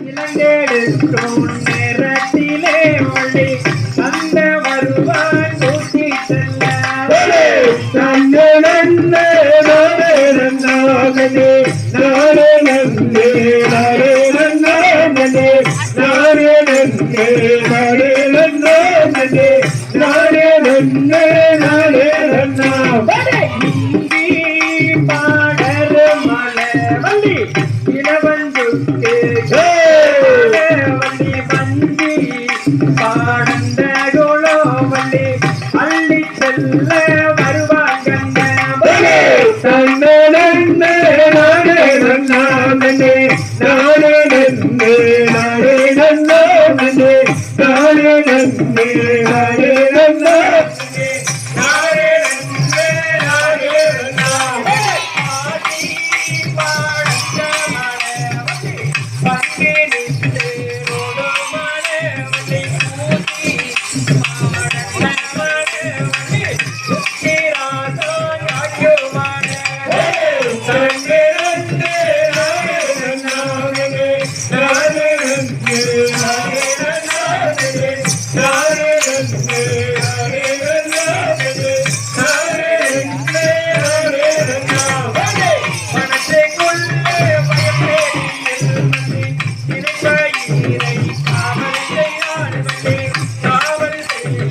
இளங்கெடுக்கும் நேரத்திலே ஒளி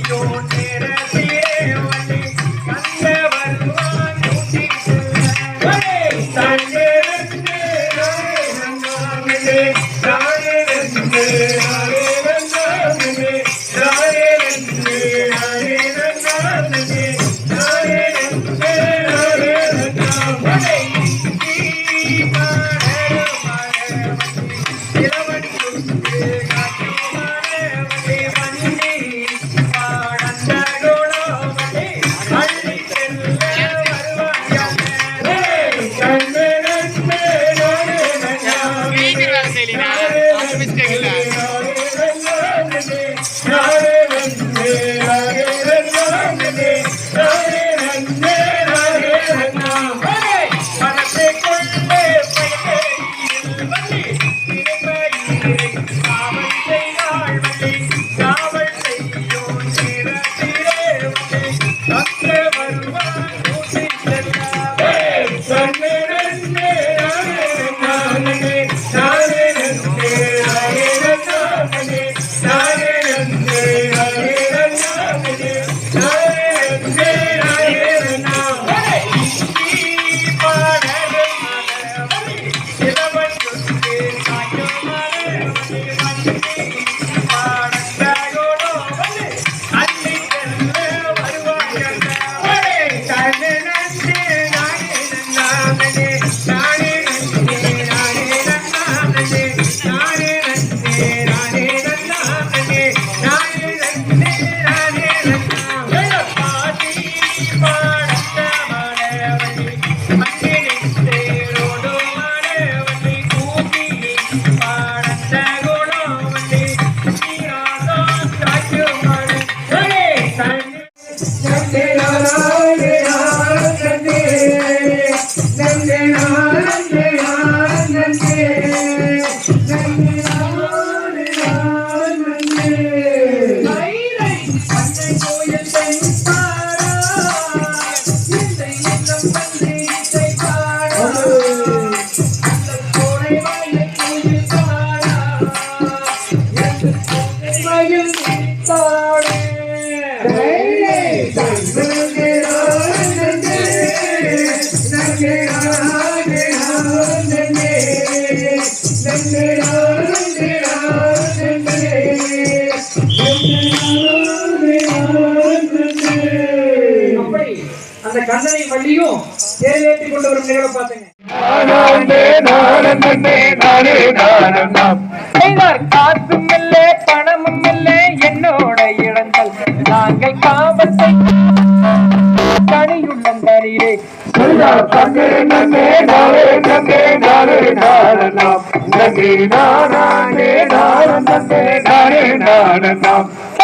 millonera. அந்த கண்ணனை வள்ளியும் தேர்வேற்றி கொண்டு வரும் நிகழ்வு பார்த்தேங்க நானே नगे नगे डाले नगे डाले डालना नगे डारा ने डार नगे डारे डालना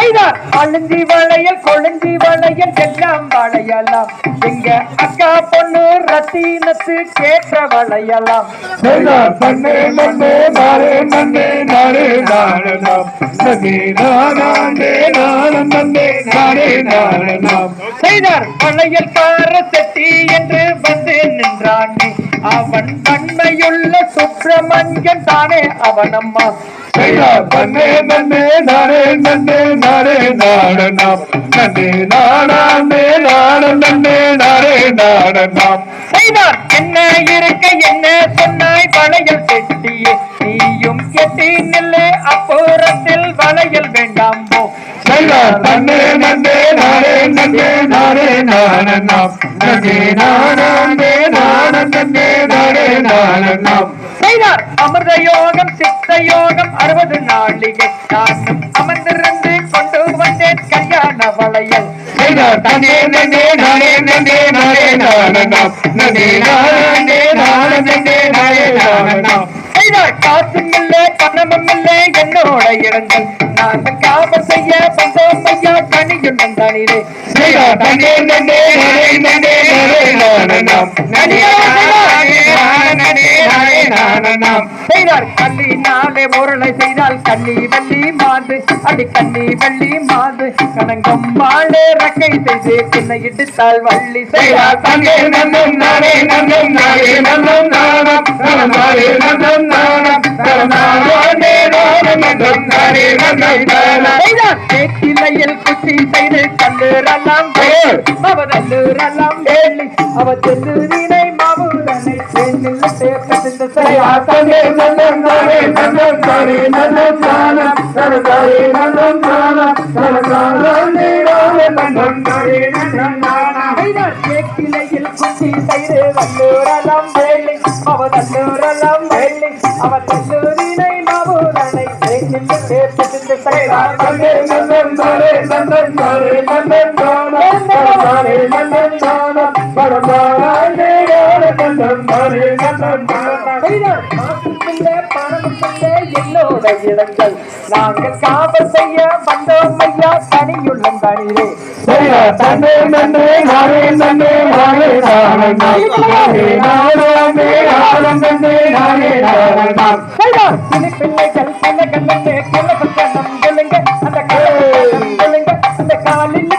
செய்தார் அழிஞ்சி வளையல் கொழுஞ்சி வளையல் எல்லாம் வளையலாம். எங்க அக்கா பொண்ணு ரத்தினத்து கேட்ட வளையலாம். செய்தார் தன்னே நன்னே நானே நன்னே நானே நானனாம் நன்னே நானே நானே நன்னே நானே நானனாம் செய்தார் வளையல்கார செட்டி என்று வந்து நின்றானே. அவன் தன்மையுள்ள சுப்பிரமணியன் தானே அவனம்மா. நன்னே நன்னே நானே நன்னே நானே நாடனாம். நன்னே நானே நானே நன்னே நானே நானனாம் செய்தார் என்ன இருக்க என்ன சொன்னாய்? வளையல் செட்டியே நீயும் எட்டி நில்லு. அப்புறத்தில் வளையல் வேண்டாம் போ. தன்னே நன்னே நானே நன்னே நானே நானனாம் நன்னே நானே நானே நன்னே நானே நானனாம் செய்தார் அமிர்த யோகம் சித்த யோகம் அறுபது நாளிகை நானும் அமர்ந்திருந்து கொண்டு வந்தேன் கல்யாண வளையல். செய்தார் காசும் இல்ல பணமும் இல்ல என்னோட இடங்கள் நாங்கள் காவல் செய்ய வந்தோம் ஐயா நானனாம் நன்னே நானே நானே நானே நானனாம் செய்தார். நாளே முரளை செய்தால் கண்ணி வெள்ளி மாது அடி கண்ணி வெள்ளி மாது கணங்கம் வாழே ரக்கை செய்து பின்ன இடித்தாள் வள்ளி செய்தார். தன்னே நன்னும் நானே நன்னும் நானே நன்னும் நானம் நானே நன்னும் நானம் நானே நானே நன்னும் நானே நன்னும் நானம் செய்தார் தேக்கிலையில் குச்சி செய்து கல்லூரெல்லாம் அவதல்லூரெல்லாம் வேலி அவ செல்லூரினை மாவுதனை தேனில் சேர்த்து செய்தார் தன்னே நன்னும் நானே நன்னும் நானே நன்னும் நானம் நானே நன்னும் நானம் நானே நானே நன்னும் நானே நன்னும் நானம் செய்தார் தேக்கிலையில் செய்து வல்லூரெல்லாம் சேர்த்து செய்தார் தன்னே நன்னும் நானே இடங்கள் நாங்கள் காவல் செய்ய வந்தோம் ஐயா. தனியுள்ளம் தனியே. தன்னே நானே நானே நானே நானே நானே நானே பிள்ளைகள் அந்த காலில்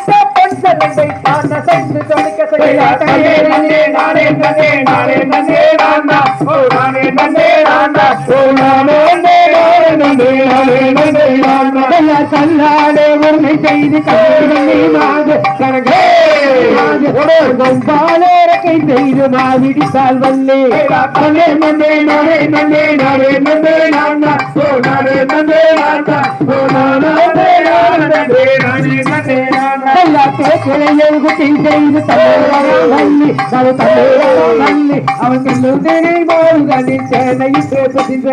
கல்லாலே உண்மை செய்து கல்வி மாது கரகே கொம்பாலே பாலேரக்கை செய்து மாவிடித்தால் வல்லே தன்னே நன்னே நானே நன்னே நானே நன்னே நானா. ஓ நானே நன்னே நானா. ஓ நானே நானே. நன்னே நானே நன்னே நானா. எல்லா பேச்சலையும் குட்டி செய்து தள்ளி வள்ளி அவ தள்ளி வள்ளி அவன் செல்லுதனை மாவுகளின் சேனையில் பேசுகின்ற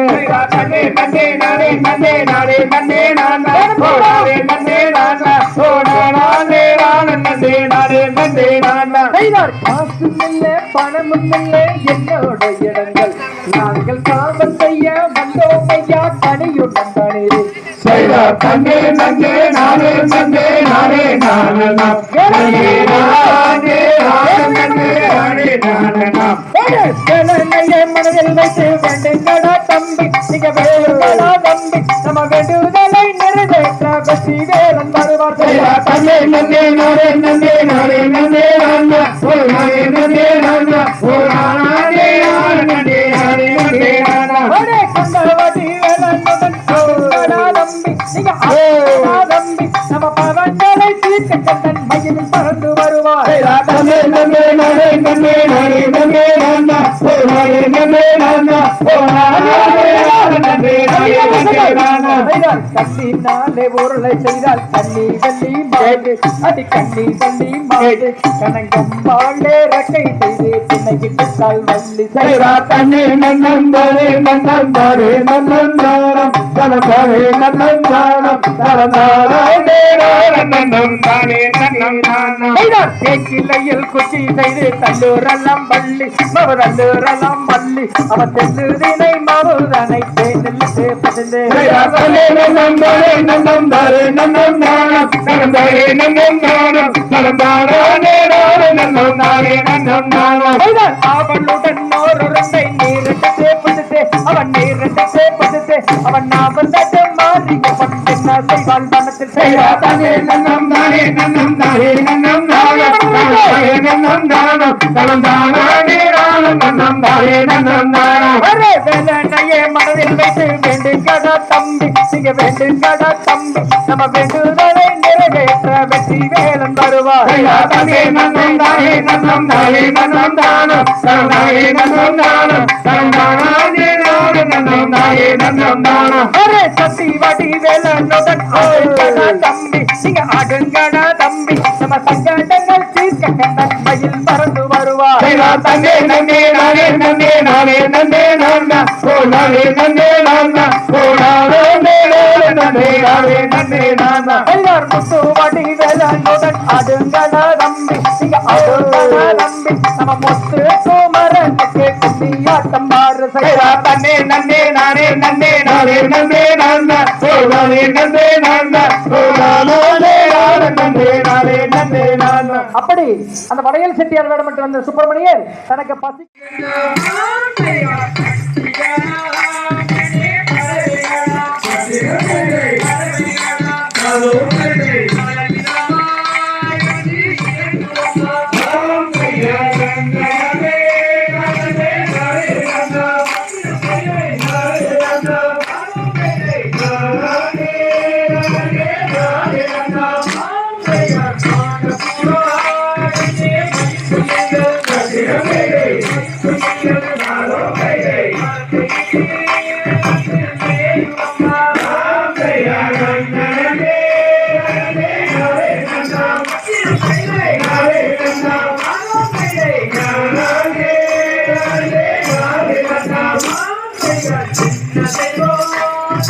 நன்னே நன்னே நானே நன்னே நானே நன்னே நானா. ஓ நானே நன்னே நானா. ஓ நானே நானே. காசும் இல்லை பணமும் இல்லை என்னோட இடங்கள். நாங்கள் காவல் செய்ய வந்தோம் ஐயா தனியுடன் தனியே. செய்தா தன்னே நன்னே நானே நானே மனதில் வைத்து வேண்டுங்களா தம்பி. நீங்க வேண்டுங்களா தம்பி. நம்ம வேண்டுதலை நிறைவேற்ற வருவார். தன்னே கண்ணினாலே உருளை செய்தால் கண்ணி வெள்ளி மாடு அடி கண்ணி வெள்ளி மாடு கணங்கம் வாழே ரக்கை செய்து பின்னையிட்டால் வள்ளி செய்தா தன்னே நன்னந்தாரே நன்னந்தாரே நன்னந்தாரம் தனந்தானே நன்னம் தானம் நன்னம் குச்சி செய்து தல்லூரெல்லாம் பள்ளி மவரல்லூரெல்லாம் பள்ளி அவன் தானே அவளுடன் ஓருரண்டை நீரட்டு சேப்பதித்தே அவன் நீரட்டு சேப்பதித்தே அவன் நாவல் தட்டு மாறி அவன் என்ன செய்வாள் மனத்தில் செய்வாள் தானே நன்னம் தானே நன்னம் தானே நன்னம் தானம் தனந்தானே நன்னம் தானம் நன்னம் தானே நன்னம் தானம் வேலனையே மனதில் வைத்து வேண்டுங்கடா தம்பி நீங்க வேண்டுங்கடா தம்பி நம்ம வேண்டுதலை நிறைவேற்ற வெற்றி வேலன் வருவார் தானே நன்னம் தானே நன்னம் தானே நன்னம் தானம். தனந்தானே நன்னம் தானம் தனந்தானே நன்னம் தானே தானம். வடி வேலனுடன் தம்பி. நீங்க ஆடுங்கடா தம்பி. நம்ம சங்கடங்கள் தீர்க்க நன்மையில் பறந்து வருவார் தன்னே நன்னே நானே நன்னே நானே நன்னே நானா ஓ நானே நன்னே நானா ஓ நானே நன்னே நானே நன்னே நானா எல்லார் முத்து வடி வேலனுடன் ஆடுங்கடா தம்பி. நீங்க ஆடுங்கடா தம்பி. நம்ம முத்து குமரனுக்கு கும்மியாட்டம் பாரு செய்யறா தன்னே நன்னே நானே நன்னே நானே நன்னே நானா ஓ நானே நன்னே நானா ஓ நானே நானே நன்னே நானா அப்படி அந்த வளையல் செட்டியார் வேடமிட்டு வந்த சுப்பிரமணியர் தனக்கு பசி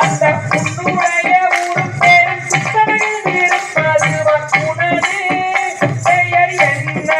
அந்த உன்னுடைய ஒரு பெயர் சித்தனையில் இருப்பது உனது பெயர் என்ன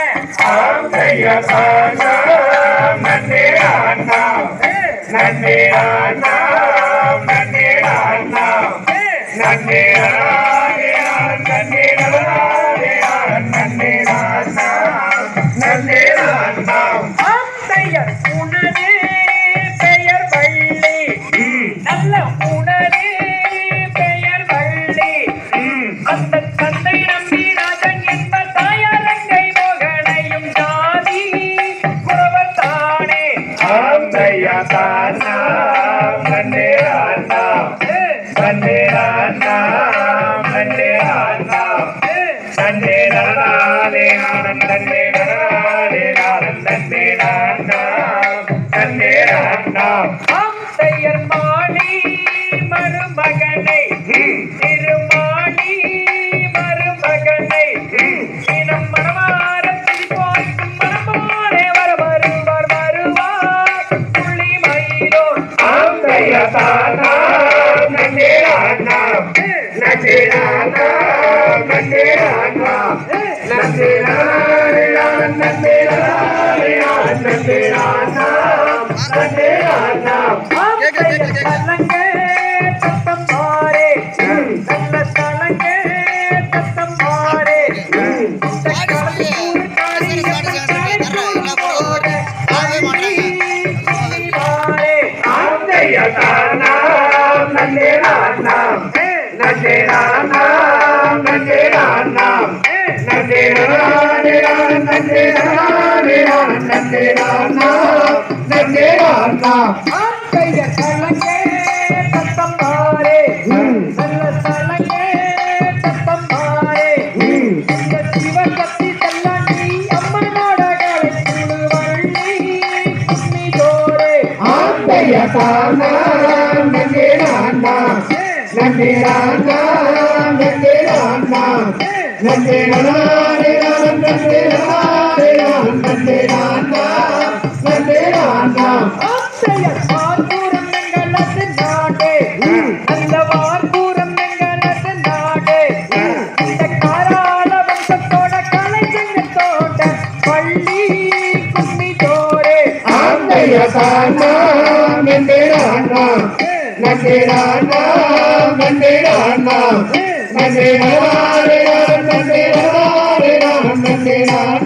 नंदेराना नंदेराना हम कैया सलगे तत्तंबारे सल सलगे तत्तंबारे राम गति மந்திராண்ணா மந்திராண்ணா மந்திராண்ணா மந்திராண்ணா